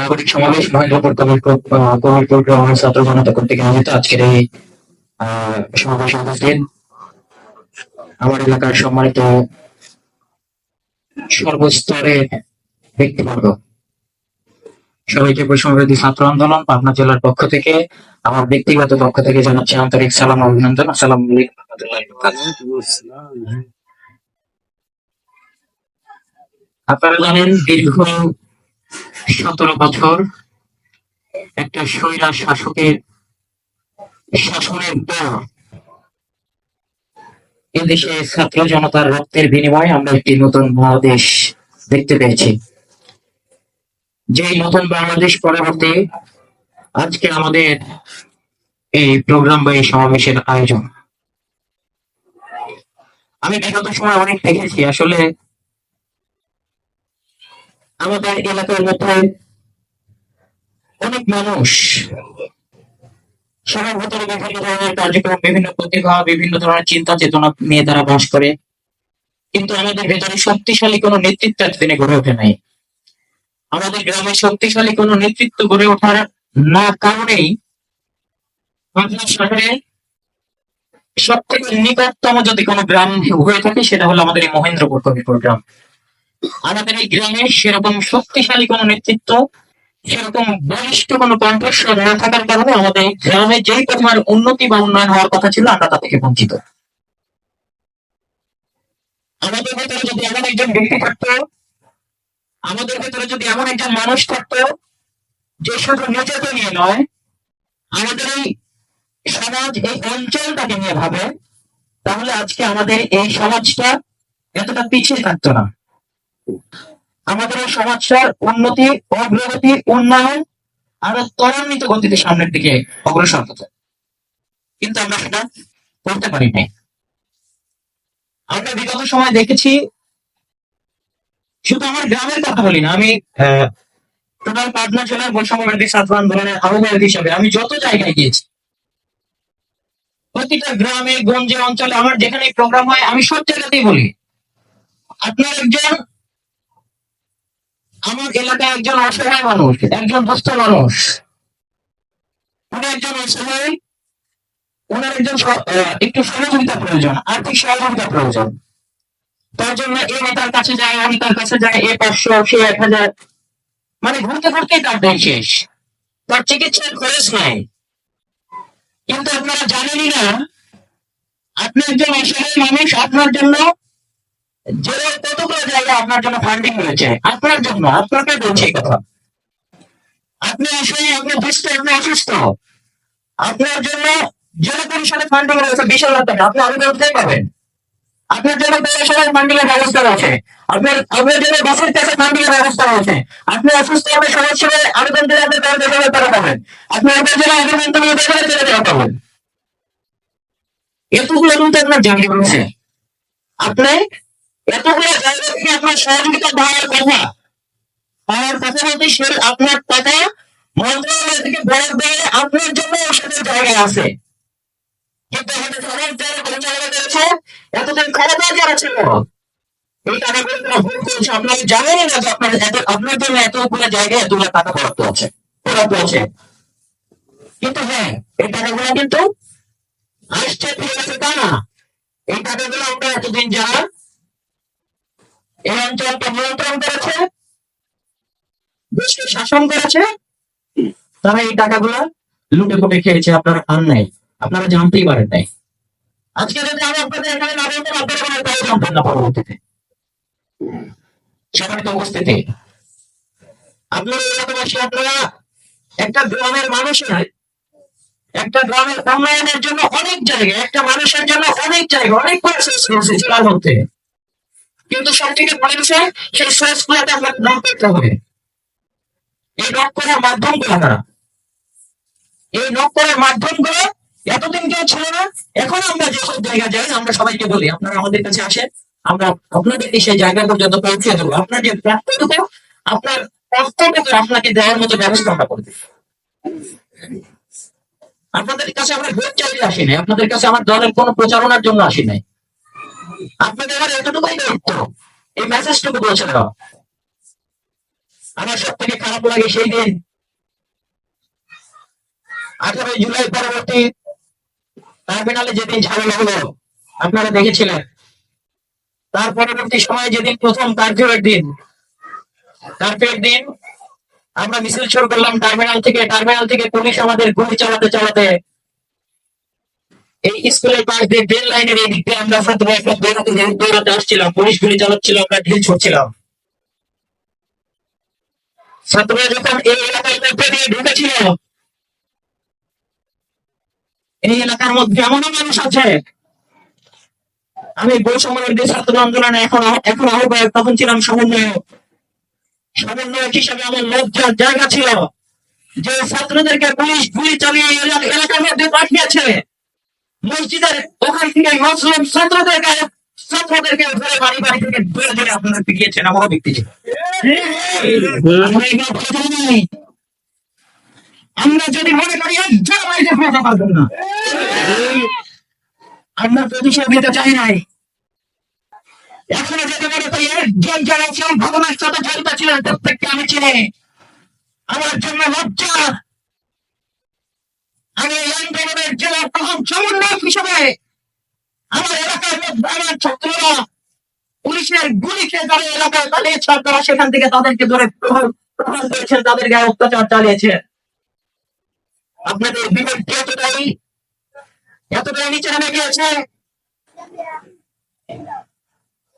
নাগরিক সমাবেশ মহেন্দ্রপুর কমিটপুর গ্রামের ছাত্র আজকের এই সমাবেশে আমার এলাকার সম্মানিত ব্যক্তিবর্গ, সবাইকে বৈষম্যবিরোধী ছাত্র আন্দোলন পাবনা জেলার পক্ষ থেকে, আমার ব্যক্তিগত পক্ষ থেকে জানাচ্ছি আন্তরিক সালাম অভিনন্দন আসসালাম। আপনারা জানেন দীর্ঘ সতেরো বছর একটা স্বৈরা শাসকের শাসনের পর এদেশে ছাত্র জনতার রক্তের বিনিময়ে আমরা একটি নতুন বাংলাদেশ দেখতে পেয়েছি। যে নতুন বাংলাদেশ পরবর্তী আজকে আমাদের এই প্রোগ্রাম বা এই সমাবেশের আয়োজন। আমি বিগত সময় অনেক দেখেছি, আসলে আমাদের এলাকার মধ্যে অনেক মানুষ সবার ভেতরে বিভিন্ন ধরনের কার্যক্রম, বিভিন্ন প্রতিভা, বিভিন্ন ধরনের চিন্তা, চেতনা নিয়ে তারা বাস করে। কিন্তু আমাদের ভেতরে শক্তিশালী কোনো নেতৃত্ব এতদিনে গড়ে ওঠে নাই। আমাদের গ্রামে শক্তিশালী কোনো নেতৃত্ব গড়ে ওঠার না কারণেই পাবনা শহরে সব থেকে নিকটতম যদি কোনো গ্রাম হয়ে থাকে, সেটা হলো আমাদের এই মহেন্দ্রপুর কবিপুর গ্রাম আমাদের এই গ্রামে সেরকম শক্তিশালী কোনো নেতৃত্ব, সেরকম বলিষ্ঠ কোনো কণ্ঠস্বর না থাকার কারণে আমাদের গ্রামে যেই পরিমাণ উন্নতি বা উন্নয়ন হওয়ার কথা ছিল, আমরা তা থেকে বঞ্চিত। আমাদের ভেতরে যদি এমন একজন ব্যক্তি থাকতো, আমাদের ভেতরে যদি এমন একজন মানুষ থাকতো, যে শুধু নিজেকে নিয়ে নয়, আমাদের এই সমাজ, এই অঞ্চলটাকে নিয়ে ভাবে, তাহলে আজকে আমাদের এই সমাজটা এতটা পিছিয়ে থাকতো না। আমাদের এই সমাজটার উন্নতি অগ্রগতি উন্নয়ন আরও ত্বরান্বিত গতিতে সামনের দিকে অগ্রসর হতো কিন্তু আমরা সেটা করতে পারি নাই। আমরা বিগত সময় দেখেছি শুধু আমার গ্রামের কথা বলি না আমি আহ, টোটাল পাটনা জেলার বৈষম্যবাদী ছাত্র আন্দোলনের আহ্বায়ক হিসাবে আমি যত জায়গায় গিয়েছি প্রতিটা গ্রামে গঞ্জে অঞ্চলে আমার যেখানে প্রোগ্রাম হয় আমি সব জায়গাতেই বলি। আপনার একজন আমার এলাকায় একজন অসহায় মানুষ, একজন দুস্থ মানুষ। উনি একজন অসহায় ওনার একজন একটু সহযোগিতা প্রয়োজন, আর্থিক সহযোগিতা প্রয়োজন। তার জন্য এ নেতার কাছে যায়, আমি তার কাছে যায় এ পাঁচশো, সে এক হাজার। মানে ঘুরতে ঘুরতেই তার দিন শেষ। তার চিকিৎসার খরচ নাই। কিন্তু আপনারা জানেনই না, আপনি একজন অসহায় মানুষ, আপনার জন্য জেলার কতগুলো জায়গায় আপনার জন্য ফান্ডিং রয়েছে? আপনার জন্য আপনাকে বলছি কথা। আপনি আসলে আপনি দুস্থ আপনি অসুস্থ। আপনার জন্য জেলা পরিষদের ফান্ডিং হলে সমাজ সেবায় আবেদন দিলে আপনি তার পাবেন আপনি আপনার জন্য আবেদন দিলে দশ হাজার টাকা পাবেন এতগুলো কিন্তু আপনার জানিয়ে আপনি এতগুলো জায়গা আপনার সহযোগিতা পাওয়ার কথা? কথা বলতে আপনার টাকা মন্ত্রণালয় থেকে বরাদ দিয়ে, আপনার জন্য ওষুধের জায়গা আছে। কিন্তু এতদিন ক্ষমতা যারা ভোগ করেছে। আপনারা না যে আপনার এত, আপনার জন্য এতগুলো জায়গায় এতগুলো টাকা বরাদ্দ আছে বরাদ্দ আছে। কিন্তু হ্যাঁ এই টাকাগুলো কিন্তু আসছে ফিরে গেছে তা না। এই টাকাগুলো আমরা এতদিন যারা এই অঞ্চলকে নিয়ন্ত্রণ করেছে, দেশকে শাসন করেছে। তারা এই টাকাগুলো লুটে পুটে খেয়েছে, আপনারা খান নাই, আপনারা জানতেই পারেন নাই। আজকে যদি আমি আপনাদের এখানে না বলতাম আপনারা জানতেন না পরবর্তীতে। সম্মানিত উপস্থিতি, আপনারা এলাকাবাসী, আপনারা একটা গ্রামের মানুষ নয় একটা গ্রামের উন্নয়নের জন্য অনেক জায়গা, একটা মানুষের জন্য অনেক জায়গা, অনেক রয়েছে জেলার মধ্যে। কিন্তু সব থেকে বড় বিষয়, সেই সোর্স গুলোতে আপনার নাম করতে হবে। এই নক করার মাধ্যমগুলো না। এই নক করার মাধ্যমগুলো এতদিন কেউ ছিল না, এখন আমরা যেসব জায়গা যাই, আমরা সবাইকে বলি, আপনারা আমাদের কাছে আসেন, আমরা আপনাদেরকে সেই জায়গা পর্যন্ত পৌঁছে দেবো। আপনার যে প্রাপ্যটুকু আপনার প্রাপ্যটুকু আপনাকে দেওয়ার মতো ব্যবস্থা আমরা করে আপনাদের কাছে আমরা ভোট চাইতে আসি নাই, আপনাদের কাছে আমার দলের কোনো প্রচারণার জন্য আসি নাই। আপনাদের আমার এতটুকুই দায়িত্ব। এই মেসেজটুকু পৌঁছে দেওয়া আমার সব থেকে খারাপ লাগে সেই দিন। আঠারোই জুলাই পরবর্তী টার্মিনালে যেদিন ঝামেলা হলো, আপনারা দেখেছিলেন। তার পরবর্তী সময়ে যেদিন প্রথম কার্ফিউর দিন কার্ফিউর দিন আমরা মিছিল শুরু করলাম টার্মিনাল থেকে। টার্মিনাল থেকে পুলিশ আমাদের গুলি চালাতে চালাতে এই স্কুলের পাশ দিয়ে ট্রেন লাইনের এই দিক দিয়ে আমরা দৌড়াতে দৌড়াতে আসছিলাম, পুলিশ গুলি চালাচ্ছিল, আমরা ঢিল ছুটছিলাম। ছাত্ররা যখন এই এলাকার মধ্যে দিয়ে ঢুকেছিল, এই এলাকার মধ্যে এমনও মানুষ আছে। আমি বৈষম্যবিরোধী ছাত্র আন্দোলনে এখন এখন আহ্বায়ক, তখন ছিলাম সমন্বয়ক। সমন্বয়ক হিসাবে আমার লজ্জার জায়গা ছিল যে ছাত্রদেরকে পুলিশ গুলি চালিয়ে এলাকার মধ্যে পাঠিয়েছে। মসজিদের ওখান থেকে মুসলিম ছাত্রদেরকে ছাত্রদেরকে ধরে বাড়ি বাড়ি থেকে পিটিয়েছেন আমারও ব্যক্তি আমরা যদি মনে করি একজন পারবেন না। আমরা প্রতিশোধ নিতে চাই নাই। এখনও যদি মনে করি একজন যারা ছিল ভগবানের সাথে জড়িত ছিলেন প্রত্যেককে আমি চিনি। আমার জন্য লজ্জা। আমি এই আন্দোলনের জেলার প্রথম সমন্বয়ক হিসেবে আমার এলাকার মধ্যে আমার ছাত্ররা পুলিশের গুলি খেয়ে তারা এলাকায় পালিয়েছে আপনারা সেখান থেকে তাদেরকে ধরে প্রহার করেছেন তাদের গায়ে অত্যাচার চালিয়েছে। আপনাদের বিবেকটি এতটাই এতটাই নিচে নেমে গিয়েছে।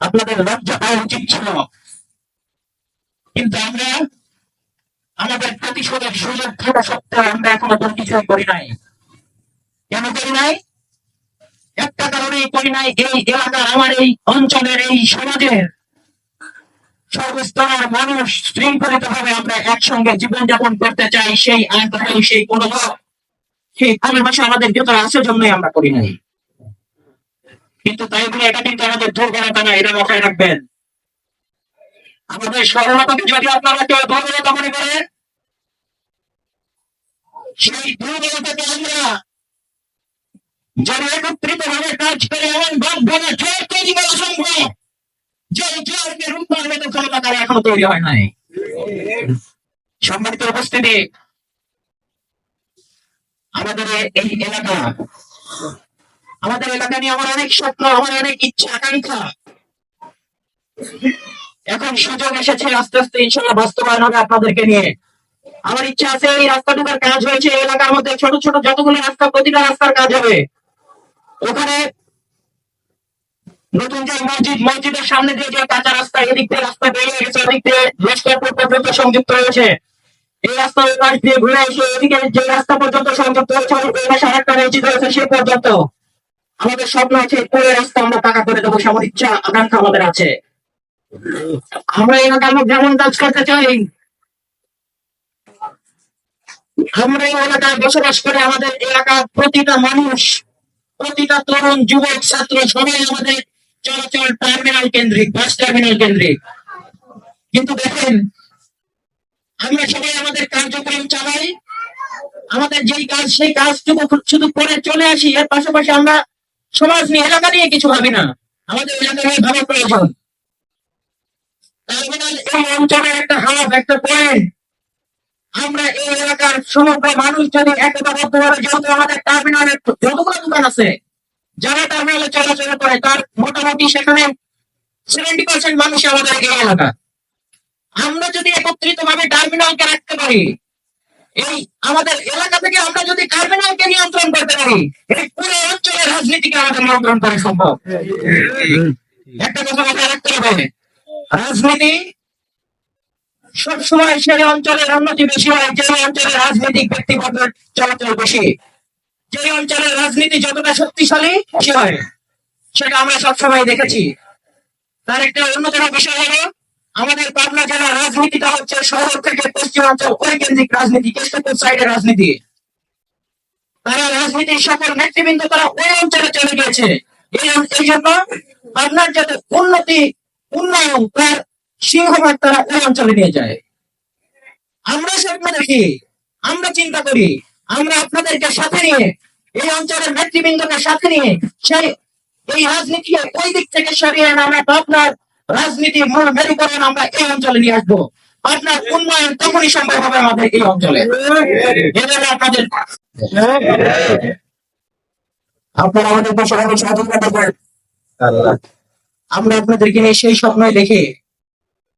আপনাদের লজ্জা পাওয়া উচিত ছিল। কিন্তু আমরা আমাদের প্রতিশোধের সুযোগ থাকা সত্ত্বেও আমরা এখনও কোনো কিছুই করি নাই। কেন করি নাই? একটা কারণে করি নাই, এই এলাকার আমার এই অঞ্চলের, এই সমাজের সর্বস্তরের মানুষ শৃঙ্খলিত ভাবে আমরা একসঙ্গে জীবনযাপন করতে চাই, সেই আগ্রহ সেই মনোভাব, সেই ভালোবাসা আমাদের ভেতরে আছে জন্যই আমরা করি নাই। কিন্তু তাই বলে এটা কিন্তু আমাদের দুর্বলতা না এটা মাথায় রাখবেন। আমাদের সরলতাকে যদি আপনারা কেউ দুর্বলতা মনে করেন সেই দুর্বলতাকে আমরা যারা একত্রিত ভাবে কাজ করে এমন ভাবে জোর তৈরি করা সম্ভব। যে জোরকে রূপান্তরিত ক্ষমতা তারা এখনও তৈরি হয় নাই। সম্মানিত উপস্থিতি, আমাদের এই এলাকা, আমাদের এলাকা নিয়ে আমার অনেক স্বপ্ন, আমার অনেক ইচ্ছা, আকাঙ্ক্ষা। এখন সুযোগ এসেছে আস্তে আস্তে, ইনশাল্লাহ বাস্তবায়ন হবে আপনাদেরকে নিয়ে। আমার ইচ্ছা আছে এই রাস্তাটুকার কাজ হয়েছে এলাকার মধ্যে ছোট ছোট যতগুলো রাস্তা, প্রতিটা রাস্তার কাজ হবে। ওখানে নতুন যে মসজিদ, মসজিদের সামনে দিয়ে যে কাঁচা রাস্তা, এদিক দিয়ে রাস্তা বেরিয়ে গেছে, ওদিক দিয়ে লস্করপুর পর্যন্ত সংযুক্ত হয়েছে। এই রাস্তা ওই পাশ দিয়ে ঘুরে এসে এদিকে যে রাস্তা পর্যন্ত সংযুক্ত হয়েছে, ওই পাশে আরেকটা মসজিদ হয়েছে সে পর্যন্ত। আমাদের স্বপ্ন আছে পুরো রাস্তা আমরা টাকা করে দেবো সেমন ইচ্ছা, আকাঙ্ক্ষা আমাদের আছে। আমরা এই এলাকার মধ্যে যেমন কাজ করতে চাই, আমরা এই এলাকায় বসবাস করে আমাদের এলাকার প্রতিটা মানুষ, প্রতিটা তরুণ, যুবক, ছাত্র, সবাই আমাদের চলাচল টার্মিনাল কেন্দ্রিক বাস টার্মিনাল কেন্দ্রিক। কিন্তু দেখেন, আমরা সবাই আমাদের কার্যক্রম চালাই, আমাদের যেই কাজ, সেই কাজটুকু শুধু করে চলে আসি, এর পাশাপাশি আমরা সমাজ নিয়ে এলাকা নিয়ে কিছু ভাবি না। আমাদের এলাকা নিয়ে ভাবার প্রয়োজন। টার্মিনাল এই অঞ্চলের একটা হাব একটা পয়েন্ট আমরা এই এলাকার সমগ্র মানুষ যদি একতাবদ্ধভাবে যেহেতু আমাদের টার্মিনালে যতগুলো দোকান আছে যারা টার্মিনালে চলাচল করে তার মোটামুটি সেখানে সেভেন্টি পার্সেন্ট মানুষ আমাদের এই এলাকা। আমরা যদি একত্রিত ভাবে টার্মিনালকে রাখতে পারি এই আমাদের এলাকা থেকে আমরা যদি টার্মিনালকে নিয়ন্ত্রণ করতে পারি এই পুরো অঞ্চলের রাজনীতিকে আমাদের নিয়ন্ত্রণ করা সম্ভব। একটা কথা মাথায় রাখতে হবে। রাজনীতি সবসময় সেই অঞ্চলের উন্নতি বেশি হয় যে অঞ্চলের রাজনৈতিক ব্যক্তিগতের চলাচল বেশি। যে অঞ্চলের রাজনীতি যতটা শক্তিশালী বেশি হয়, সেটা আমরা সবসময় দেখেছি। তার একটা অন্যতম বিষয় হলো, আমাদের পাবনা জেলার রাজনীতিটা হচ্ছে শহর থেকে পশ্চিমাঞ্চল কেন্দ্রিক রাজনীতি, কেষ্টপুর সাইডের রাজনীতি। তারা রাজনীতির সকল নেতৃবৃন্দ তারা ওই অঞ্চলে চলে গিয়েছে। এই জন্য পাবনার যাতে উন্নতি উন্নয়ন তার সিংহভাগ তারা ওই অঞ্চলে নিয়ে যায়। আমরা স্বপ্ন দেখি আমরা চিন্তা করি আমরা আপনাদেরকে সাথে নিয়ে এই অঞ্চলের নেতৃবৃন্দকে সাথে নিয়ে সেই এই রাজনীতি ওই দিক থেকে সরিয়ে এনে আমরা আপনার রাজনীতির মূল মেরুকরণ আমরা এই অঞ্চলে নিয়ে আসব। আপনার উন্নয়ন তখনই সম্ভব হবে আমাদের এই অঞ্চলে। আপনাদের আপনারা আমাদের পাশে অনেক সহযোগিতা করবেন আমরা আপনাদেরকে নিয়ে সেই স্বপ্নই দেখে